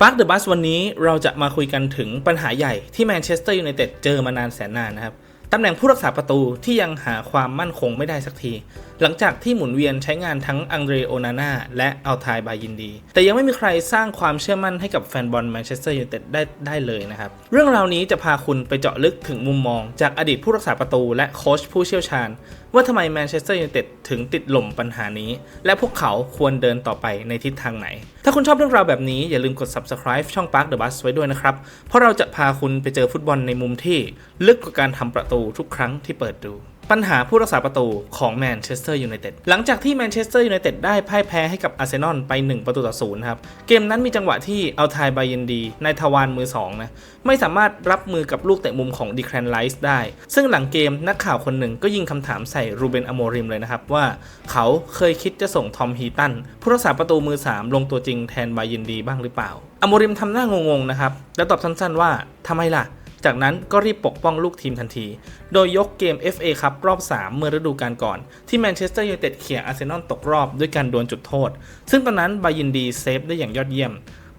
ปาร์คเดอะบัสวันนี้เราจะมาคุยกันถึงปัญหาใหญ่ที่แมนเชสเตอร์ยูไนเต็ดเจอมานานแสนนานนะครับ ตำแหน่งผู้รักษาประตูที่ยังหาความมั่นคงไม่ได้สักทีหลังจากที่หมุนเวียนใช้งานทั้งอังเดรโอนาน่าและอัลไทบายินดี แต่ยังไม่มีใครสร้างความเชื่อมั่นให้กับแฟนบอลแมนเชสเตอร์ยูไนเต็ดได้ได้เลยนะครับ เรื่องราวนี้จะพาคุณไปเจาะลึกถึงมุมมอง จากอดีตผู้รักษาประตูและโค้ชผู้เชี่ยวชาญ ว่าทำไมแมนเชสเตอร์ยูไนเต็ดถึงติดหล่มปัญหานี้ และพวกเขาควรเดินต่อไปในทิศทางไหน ถ้าคุณชอบเรื่องราวแบบนี้อย่าลืมกด subscribe ช่อง Park the Bus ไว้ด้วยนะครับเพราะเราจะพาคุณไปเจอฟุตบอลในมุมที่ ลึกกว่าการทำประตูทุกครั้งที่เปิดดู ปัญหาผู้รักษาประตูของแมนเชสเตอร์ยูไนเต็ดหลังจากที่แมนเชสเตอร์ยูไนเต็ดได้พ่ายแพ้ให้กับอาร์เซนอลไป 1 ประตูต่อศูนย์ครับ เกมนั้นมีจังหวะที่เอาทายบายินดีในทวารมือ 2 นะ ไม่สามารถรับมือกับลูกเตะมุมของดีแครนไลส์ได้ ซึ่งหลังเกมนักข่าวคนหนึ่งก็ยิงคำถามใส่รูเบนอโมริมเลยนะครับ ว่าเขาเคยคิดจะส่งทอมฮีตันผู้รักษาประตูมือ 3 ลงตัวจริงแทนบายินดีบ้างหรือเปล่าอโมริมทำหน้างงๆนะครับแล้วตอบสั้นๆว่าทำไมล่ะ จากนั้นก็รีบปกป้องลูกทีมทันที โดยยกเกม FA ครับรอบ 3 เมื่อฤดูกาลก่อน ที่แมนเชสเตอร์ยูไนเต็ดเขี่ยอาร์เซนอลตกรอบด้วยการดวลจุดโทษ ซึ่งตอนนั้นบายินดีเซฟได้อย่างยอดเยี่ยม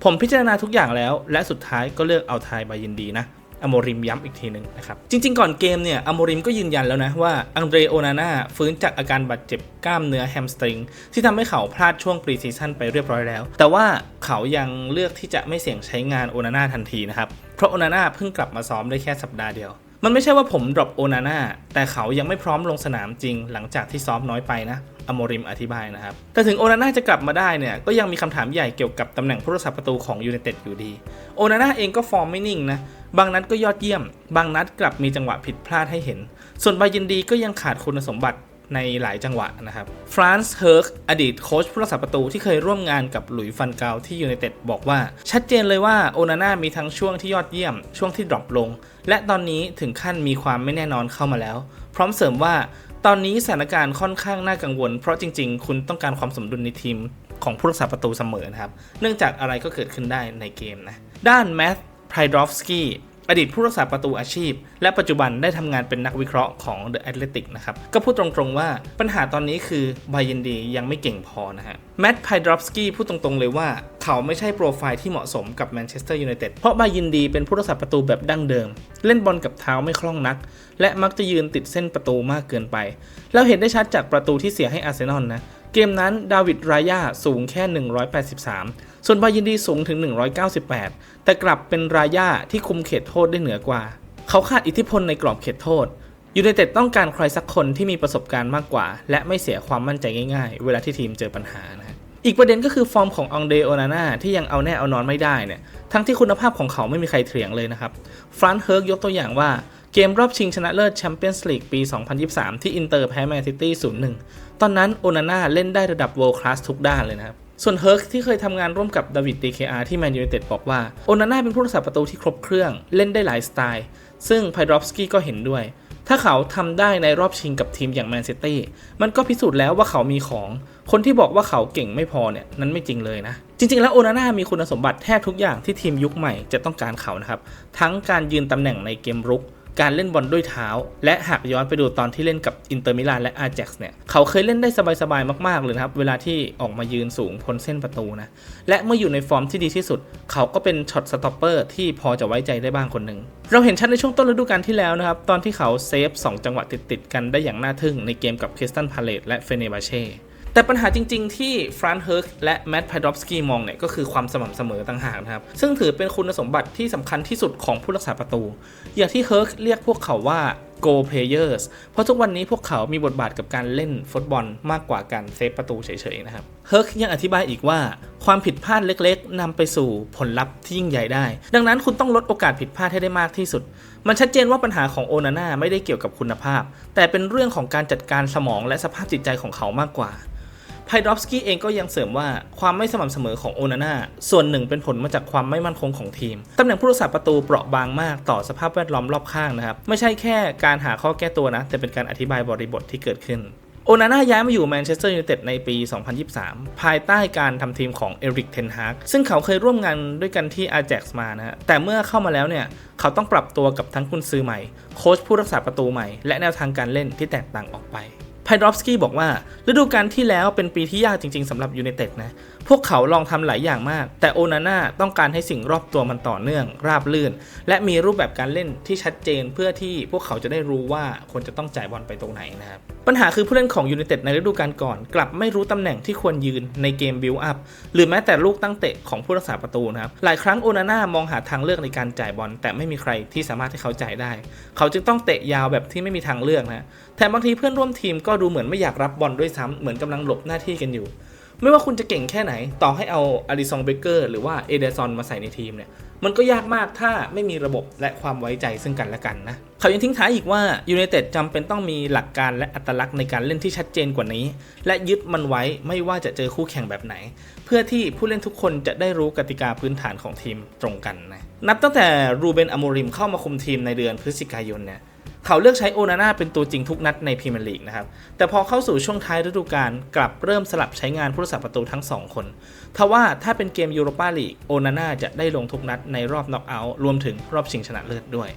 ผมพิจารณาทุกอย่างแล้ว และสุดท้ายก็เลือกเอาทายบายินดีนะอโมริมย้ำอีกทีหนึ่งนะครับ จริงๆ ก่อนเกมเนี่ยอโมริมก็ยืนยันแล้วนะว่าอังเดรโอนาน่าฟื้นจากอาการบาดเจ็บกล้ามเนื้อแฮมสตริง ที่ทำให้เขาพลาดช่วงปรีซีซั่นไปเรียบร้อยแล้ว แต่ว่าเขายังเลือกที่จะไม่เสี่ยงใช้งานโอนาน่าทันทีนะครับ เพราะโอนาน่าเพิ่งกลับมาซ้อมได้แค่สัปดาห์เดียว มันไม่ใช่ว่าผมดรอปโอนาน่าแต่เขายังไม่พร้อมลงสนามจริง หลังจากที่ซ้อมน้อยไปนะอโมริมอธิบายนะครับ แต่ถึงโอนาน่าจะกลับมาได้เนี่ย ก็ยังมีคำถามใหญ่เกี่ยวกับตำแหน่งผู้รักษาประตูของยูไนเต็ดอยู่ดี โอนาน่าเองก็ฟอร์มไม่นิ่งนะ บางนัดก็ยอดเยี่ยม บางนัดกลับมีจังหวะผิดพลาดให้เห็น ส่วนบายินดีก็ยังขาดคุณสมบัติ ในหลายจังหวะนะครับฟรานซ์เฮิร์กอดีตโค้ชผู้รักษาประตูที่เคยร่วมงานกับหลุยฟันเกาที่ยูไนเต็ดบอกว่า ชัดเจนเลยว่าโอนาน่ามีทั้งช่วงที่ยอดเยี่ยม ช่วงที่ดรอปลง และตอนนี้ถึงขั้นมีความไม่แน่นอนเข้ามาแล้ว พร้อมเสริมว่า ตอนนี้สถานการณ์ค่อนข้างน่ากังวล เพราะจริง ๆ คุณต้องการความสมดุลในทีมของผู้รักษาประตูเสมอนะครับ เนื่องจากอะไรก็เกิดขึ้นได้ในเกมนะ ด้านแมทไพรดอฟสกี้ อดีตผู้รักษาประตูอาชีพ และปัจจุบันได้ทำงานเป็นนักวิเคราะห์ของ The Athletic นะครับ ก็พูดตรงๆว่าปัญหาตอนนี้คือบายินดียังไม่เก่งพอนะฮะแมตต์ไพดรอฟสกี้พูดตรงๆเลยว่าเขาไม่ใช่โปรไฟล์ที่เหมาะสมกับแมนเชสเตอร์ยูไนเต็ดเพราะบายินดีเป็นผู้รักษาประตูแบบดั้งเดิม เล่นบอลกับเท้าไม่คล่องนัก และมักจะยืนติดเส้นประตูมากเกินไป เราเห็นได้ชัดจากประตูที่เสียให้อาร์เซนอลนะ เกมนั้นดาวิดรายาสูงแค่ 183 ส่วนบายินดีสูงถึง 198 แต่กลับเป็นรายาที่คุมเขตโทษได้เหนือกว่า เขาขาดอิทธิพลในกรอบเขตโทษยูไนเต็ดต้องการใครสักคนที่มีประสบการณ์มากกว่า และไม่เสียความมั่นใจง่ายๆ เวลาที่ทีมเจอปัญหานะอีกประเด็นก็คือฟอร์มขององเดโอนาน่าที่ยังเอาแน่เอานอนไม่ได้เนี่ยทั้งที่คุณภาพของเขาไม่มีใครเถียงเลยนะครับฟรานเฮิร์กยกตัวอย่างว่าเกมรอบชิงชนะเลิศแชมเปี้ยนส์ลีกปี 2023 ที่อินเตอร์แพ้แมนซิตี้ 0-1 ตอนนั้นโอนาน่าเล่นได้ระดับ world class ทุกด้านเลยนะครับ ส่วนเฮิร์กที่เคยทำงานร่วมกับดาวิด DKR ที่แมนยูไนเต็ดบอกว่า โอนาน่าเป็นผู้รักษาประตูที่ครบเครื่องเล่นได้หลายสไตล์ ซึ่งไพดรอฟสกี้ก็เห็นด้วย ถ้าเขาทำได้ในรอบชิงกับทีมอย่างแมนซิตี้มันก็พิสูจน์แล้วว่าเขามีของ คนที่บอกว่าเขาเก่งไม่พอเนี่ยนั้นไม่จริงเลยนะ จริง ๆ แล้วโอนาน่ามีคุณสมบัติแทบทุกอย่างที่ทีมยุคใหม่จะต้องการเขานะครับทั้งการยืนตำแหน่งในเกมรุก การเล่นบอลด้วยเท้า และหากย้อนไปดูตอนที่เล่นกับอินเตอร์มิลานและอา j จ็กซ์เนี่ย เขาเคยเล่นได้สบายๆมากๆเลยนะครับ เวลาที่ออกมายืนสูงพ้นเส้นประตูนะ และเมื่ออยู่ในฟอร์มที่ดีที่สุด เขาก็เป็นช็อตสต็อปเปอร์ที่พอจะไว้ใจได้บ้างคนหนึ่งเราเห็นชัดในช่วงต้นฤดูกาลที่แล้วนะครับ ตอนที่เขาเซฟ 2 จังหวะติดๆกันได้อย่างน่าทึ่งในเกมกับคริสตันพาเลตและเฟเนบาเช่ แต่ปัญหาจริง ๆ ที่ฟรานเฮิร์กและแมตต์ไพดอฟสกี้มองเนี่ยก็คือความสม่ำเสมอต่างหากนะครับ ซึ่งถือเป็นคุณสมบัติที่สำคัญที่สุดของผู้รักษาประตู อย่างที่เฮิร์กเรียกพวกเขาว่า go players เพราะทุกวันนี้พวกเขามีบทบาทกับการเล่นฟุตบอลมากกว่าการเซฟประตูเฉยๆนะครับ เฮิร์กยังอธิบายอีกว่า ความผิดพลาดเล็กๆ นำไปสู่ผลลัพธ์ที่ยิ่งใหญ่ได้ ดังนั้นคุณต้องลดโอกาสผิดพลาดให้ได้มากที่สุด มันชัดเจนว่าปัญหาของโอนาน่าไม่ได้เกี่ยวกับคุณภาพ แต่เป็นเรื่องของการจัดการสมองและสภาพจิตใจของเขามากกว่า ไพดรอฟสกี้เองก็ยังเสริมว่าความไม่สม่ำเสมอของโอนาน่าส่วนหนึ่งเป็นผลมาจากความไม่มั่นคงของทีม ตำแหน่งผู้รักษาประตูเปราะบางมากต่อสภาพแวดล้อมรอบข้างนะครับ ไม่ใช่แค่การหาข้อแก้ตัวนะ แต่เป็นการอธิบายบริบทที่เกิดขึ้นโอนาน่าย้ายมาอยู่แมนเชสเตอร์ยูไนเต็ดในปี 2023 ภายใต้การทำทีมของเอริก เทนฮาก ซึ่งเขาเคยร่วมงานด้วยกันที่อา j จ็กซ์มานะฮะ แต่เมื่อเข้ามาแล้วเนี่ย เขาต้องปรับตัวกับทั้งกุนซือใหม่ โค้ชผู้รักษาประตูใหม่ และแนวทางการเล่นที่แตกต่างออกไป ไพดรอฟสกี้บอกว่าฤดูกาลที่แล้วเป็นปีที่ยากจริง ๆสำหรับยูไนเต็ดนะ พวกเขาลองทำหลายอย่างมาก แต่โอนาน่าต้องการให้สิ่งรอบตัวมันต่อเนื่อง ราบลื่น และมีรูปแบบการเล่นที่ชัดเจนเพื่อที่พวกเขาจะได้รู้ว่าควรจะต้องจ่ายบอลไปตรงไหนนะครับ ปัญหาคือผู้เล่นของยูไนเต็ดในฤดูกาลก่อน กลับไม่รู้ตำแหน่งที่ควรยืนในเกมบิลอัพหรือแม้แต่ลูกตั้งเตะของผู้รักษาประตูนะครับหลายครั้งโอนาน่ามองหาทางเลือกในการจ่ายบอลแต่ไม่มีใครที่สามารถให้เขาจ่ายได้ เขาจึงต้องเตะยาวแบบที่ไม่มีทางเลือกนะแถมบางทีเพื่อนร่วมทีมก็ดูเหมือนไม่อยากรับบอลด้วยซ้ำเหมือนกำลังหลบหน้าที่กันอยู่ ไม่ว่าคุณจะเก่งแค่ไหน ต่อให้เอาอาริซองเบเกอร์หรือว่าเอเดซอนมาใส่ในทีมเนี่ย มันก็ยากมากถ้าไม่มีระบบและความไว้ใจซึ่งกันและกันนะ เขายังทิ้งท้ายอีกว่ายูไนเต็ดจำเป็นต้องมีหลักการและอัตลักษณ์ในการเล่นที่ชัดเจนกว่านี้ และยึดมันไว้ไม่ว่าจะเจอคู่แข่งแบบไหน เพื่อที่ผู้เล่นทุกคนจะได้รู้กติกาพื้นฐานของทีมตรงกันนะ นับตั้งแต่รูเบนอโมริมเข้ามาคุมทีมในเดือนพฤศจิกายนเนี่ย เขาเลือกใช้โอนาน่าเป็นตัวจริงทุกนัดในพรีเมียร์ลีกนะครับ แต่พอเข้าสู่ช่วงท้ายฤดูกาลกลับเริ่มสลับใช้งานผู้รักษาประตูทั้ง 2 คน ทว่าถ้าเป็นเกมยูโรปาลีกโอนาน่าจะได้ลงทุกนัดในรอบน็อกเอาท์รวมถึงรอบชิงชนะเลิศด้วย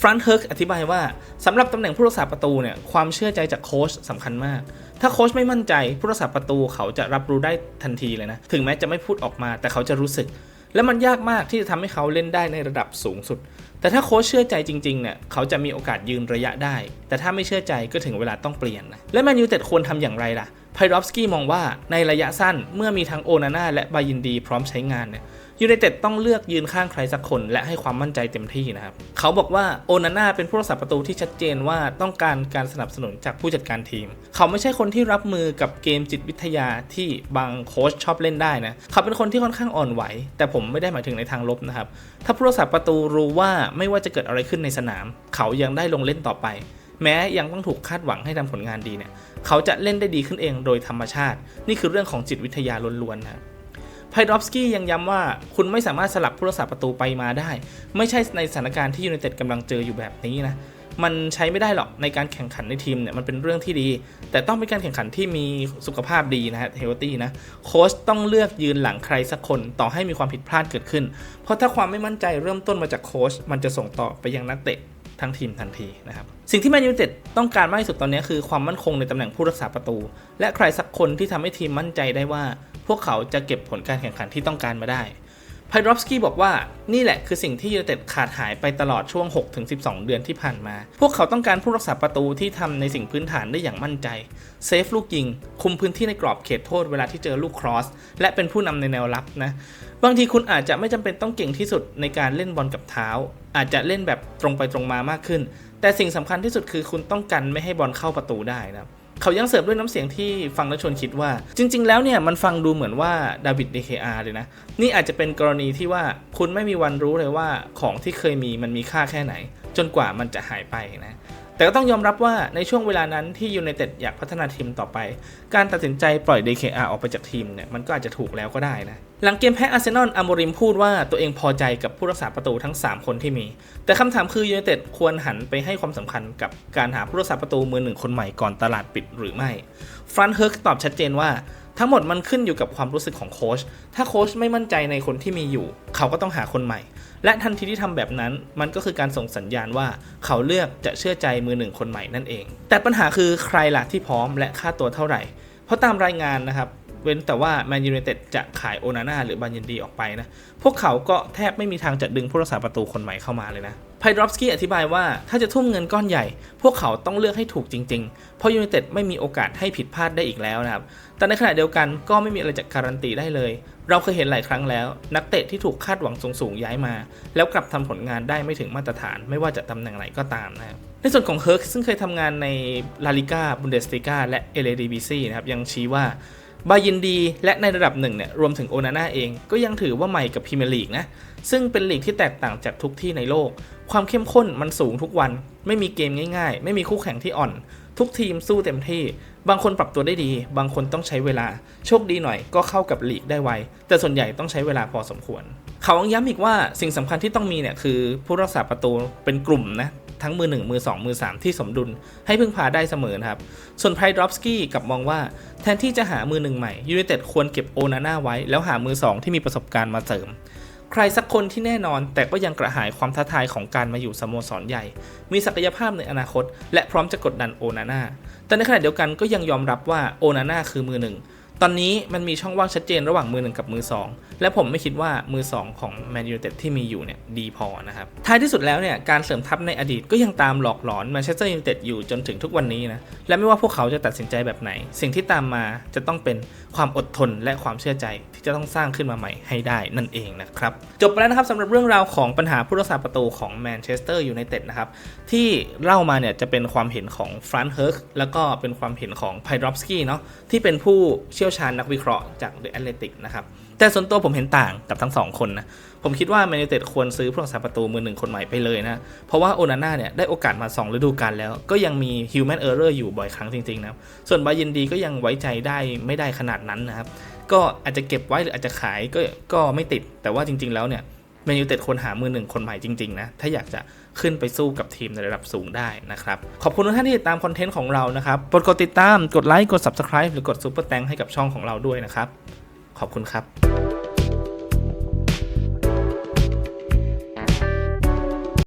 ฟรานเฮิร์กอธิบายว่าสำหรับตำแหน่งผู้รักษาประตูเนี่ยความเชื่อใจจากโค้ชสำคัญมาก ถ้าโค้ชไม่มั่นใจผู้รักษาประตูเขาจะรับรู้ได้ทันทีเลยนะ ถึงแม้จะไม่พูดออกมาแต่เขาจะรู้สึก และมันยากมากที่จะทำให้เขาเล่นได้ในระดับสูงสุด แต่ถ้าโค้ชเชื่อใจจริงๆเนี่ยเขาจะมีโอกาสยืนระยะได้ แต่ถ้าไม่เชื่อใจก็ถึงเวลาต้องเปลี่ยนนะและแมนยูเต็ดควรทำอย่างไรล่ะไพรอฟสกี้มองว่าในระยะสั้นเมื่อมีทั้งโอนาน่าและบายินดีพร้อมใช้งานเนี่ย ยูไนเต็ดต้องเลือกยืนข้างใครสักคนและให้ความมั่นใจเต็มที่นะครับ เขาบอกว่าโอนาน่าเป็นผู้รักษาประตูที่ชัดเจนว่าต้องการการสนับสนุนจากผู้จัดการทีม เขาไม่ใช่คนที่รับมือกับเกมจิตวิทยาที่บางโค้ชชอบเล่นได้นะ เขาเป็นคนที่ค่อนข้างอ่อนไหว แต่ผมไม่ได้หมายถึงในทางลบนะครับ ถ้าผู้รักษาประตูรู้ว่าไม่ว่าจะเกิดอะไรขึ้นในสนาม เขายังได้ลงเล่นต่อไป แม้ยังต้องถูกคาดหวังให้ทำผลงานดีเนี่ย เขาจะเล่นได้ดีขึ้นเองโดยธรรมชาติ นี่คือเรื่องของจิตวิทยาล้วนๆนะครับ ไพดอฟสกี้ยังย้ำว่าคุณไม่สามารถสลับผู้รักษาประตูไปมาได้ ไม่ใช่ในสถานการณ์ที่ยูไนเต็ดกำลังเจออยู่แบบนี้นะมันใช้ไม่ได้หรอกในการแข่งขันในทีมเนี่ยมันเป็นเรื่องที่ดี แต่ต้องเป็นการแข่งขันที่มีสุขภาพดีนะฮะเฮลตี้นะโค้ชต้องเลือกยืนหลังใครสักคนต่อให้มีความผิดพลาดเกิดขึ้น เพราะถ้าความไม่มั่นใจเริ่มต้นมาจากโค้ชมันจะส่งต่อไปยังนักเตะ ทั้งทีมทันทีนะครับสิ่งที่แมนยูเต็ดต้องการมากที่สุดตอนนี้คือความมั่นคงในตำแหน่งผู้รักษาประตู และใครสักคนที่ทำให้ทีมมั่นใจได้ว่า พวกเขาจะเก็บผลการแข่งขันที่ต้องการมาได้ พดรอฟสกี้บอกว่านี่แหละคือสิ่งที่ยูไนเต็ดขาดหายไปตลอดช่วง 6-12 เดือนที่ผ่านมา พวกเขาต้องการผู้รักษาประตูที่ทำในสิ่งพื้นฐานได้อย่างมั่นใจ เซฟลูกยิง คุมพื้นที่ในกรอบเขตโทษเวลาที่เจอลูกครอส และเป็นผู้นำในแนวรับนะ บางทีคุณอาจจะไม่จำเป็นต้องเก่งที่สุดในการเล่นบอลกับเท้า อาจจะเล่นแบบตรงไปตรงมามากขึ้น แต่สิ่งสำคัญที่สุดคือคุณต้องกันไม่ให้บอลเข้าประตูได้นะครับ เขายังเสิร์ฟด้วยน้ำเสียงที่ฟังแล้วชวนคิดว่า จริง ๆ แล้วเนี่ยมันฟังดูเหมือนว่าดาวิดเดเคอาเลยนะ นี่อาจจะเป็นกรณีที่ว่าคุณไม่มีวันรู้เลยว่าของที่เคยมีมันมีค่าแค่ไหน จนกว่ามันจะหายไปนะ แต่ก็ต้องยอมรับว่าในช่วงเวลานั้นที่ยูไนเต็ดอยากพัฒนาทีมต่อไป การตัดสินใจปล่อย DKR ออกไปจากทีมเนี่ยมันก็อาจจะถูกแล้วก็ได้นะ หลังเกมแพ้อาร์เซนอลอโมริมพูดว่าตัวเองพอใจกับผู้รักษาประตูทั้ง 3 คนที่มี แต่คำถามคือยูไนเต็ดควรหันไปให้ความสำคัญกับการหาผู้รักษาประตูมือหนึ่งคนใหม่ก่อนตลาดปิดหรือไม่ ฟรานเฮิร์กตอบชัดเจนว่าทั้งหมดมันขึ้นอยู่กับความรู้สึกของโค้ช ถ้าโค้ชไม่มั่นใจในคนที่มีอยู่ เขาก็ต้องหาคนใหม่ และทันทีที่ทำแบบนั้น มันก็คือการส่งสัญญาณว่าเขาเลือกจะเชื่อใจมือหนึ่งคนใหม่นั่นเอง แต่ปัญหาคือใครล่ะที่พร้อมและค่าตัวเท่าไหร่ เพราะตามรายงานนะครับเว้นแต่ว่าแมนยูไนเต็ดจะขายโอนาน่าหรือบายินดีออกไปนะ พวกเขาก็แทบไม่มีทางจะดึงผู้รักษาประตูคนใหม่เข้ามาเลยนะ พดรอฟสกี้อธิบายว่าถ้าจะทุ่มเงินก้อนใหญ่ พวกเขาต้องเลือกให้ถูกจริงๆ เพราะยูไนเต็ดไม่มีโอกาสให้ผิดพลาดได้อีกแล้วนะครับ แต่ในขณะเดียวกันก็ไม่มีอะไรจะการันตีได้เลย เราเคยเห็นหลายครั้งแล้ว นักเตะที่ถูกคาดหวังสูงๆย้ายมา แล้วกลับทำผลงานได้ไม่ถึงมาตรฐาน ไม่ว่าจะตำแหน่งไหนก็ตามนะครับในส่วนของเฮิร์กซึ่งเคยทำงานในลาลิก้าบุนเดสติก้าและเอเลดีบีซีนะครับยังชี้ว่าบายินดีและในระดับหนึ่งเนี่ยรวมถึงโอนาน่าเองก็ยังถือว่าใหม่กับพรีเมียร์ลีกนะซึ่งเป็นลีกที่แตกต่างจากทุกที่ในโลก ความเข้มข้นมันสูงทุกวัน ไม่มีเกมง่ายๆ ไม่มีคู่แข่งที่อ่อน ทุกทีมสู้เต็มที่ บางคนปรับตัวได้ดี บางคนต้องใช้เวลา โชคดีหน่อยก็เข้ากับลีกได้ไว แต่ส่วนใหญ่ต้องใช้เวลาพอสมควร เขาย้ำอีกว่าสิ่งสำคัญที่ต้องมีเนี่ยคือผู้รักษาประตูเป็นกลุ่มนะทั้งมือ 1 มือ 2 มือ 3 ที่สมดุล ให้พึ่งพาได้เสมอนะครับ ส่วนไพดรอฟสกี้กลับมองว่า แทนที่จะหามือหนึ่งใหม่ยูไนเต็ดควรเก็บโอนาน่าไว้ แล้วหามือ 2 ที่มีประสบการณ์มาเสริม ใครสักคนที่แน่นอน แต่ก็ยังกระหายความท้าทายของการมาอยู่สโมสรใหญ่ มีศักยภาพในอนาคต และพร้อมจะกดดันโอนาน่าแต่ในขณะเดียวกันก็ยังยอมรับว่าโอนาน่าคือมือหนึ่ง ตอนนี้มันมีช่องว่างชัดเจนระหว่างมือหนึ่งกับมือสองและผมไม่คิดว่ามือสองของแมนยูเต็ดที่มีอยู่เนี่ยดีพอนะครับ ท้ายที่สุดแล้วเนี่ยการเสริมทัพในอดีตก็ยังตามหลอกหลอนแมนเชสเตอร์ยูไนเต็ดอยู่จนถึงทุกวันนี้นะ และไม่ว่าพวกเขาจะตัดสินใจแบบไหน สิ่งที่ตามมาจะต้องเป็นความอดทนและความเชื่อใจที่จะต้องสร้างขึ้นมาใหม่ให้ได้นั่นเองนะครับ จบไปแล้วนะครับสำหรับเรื่องราวของปัญหาผู้รักษาประตูของแมนเชสเตอร์ยูไนเต็ดนะครับที่เล่ามาเนี่ยจะเป็นความเห็นของฟรานเฮิร์กแล้วก็เป็นความเห็นของไพดรอฟสกี้เนาะที่เป็นผู้เชี่ยวชาญนักวิเคราะห์จากเดอะแอตเลติกนะครับแต่ส่วนตัวผมเห็นต่างกับทั้งสองคนนะผมคิดว่าแมนยูเต็ดควรซื้อผู้รักษาประตูมือหนึ่งคนใหม่ไปเลยนะ เพราะว่าโอนาน่าเนี่ยได้โอกาสมา 2 ฤดูกาลแล้ว ก็ยังมีฮิวแมนเออร์เรอร์อยู่บ่อยครั้งจริงๆนะส่วนบายินดีก็ยังไว้ใจได้ไม่ได้ขนาดนั้นนะครับก็อาจจะเก็บไว้หรืออาจจะขายก็ก็ไม่ติดแต่ว่าจริง ๆแล้วเนี่ย แมนยูเต็ดควรหามือหนึ่งคนใหม่จริงๆนะ ถ้าอยากจะขึ้นไปสู้กับทีมในระดับสูงได้นะครับ ขอบคุณทุกท่านที่ติดตามคอนเทนต์ของเรานะครับกดกดติดตาม กดไลค์ กด subscribe หรือกด super แตงให้กับช่องของเราด้วยนะครับ ขอบคุณครับ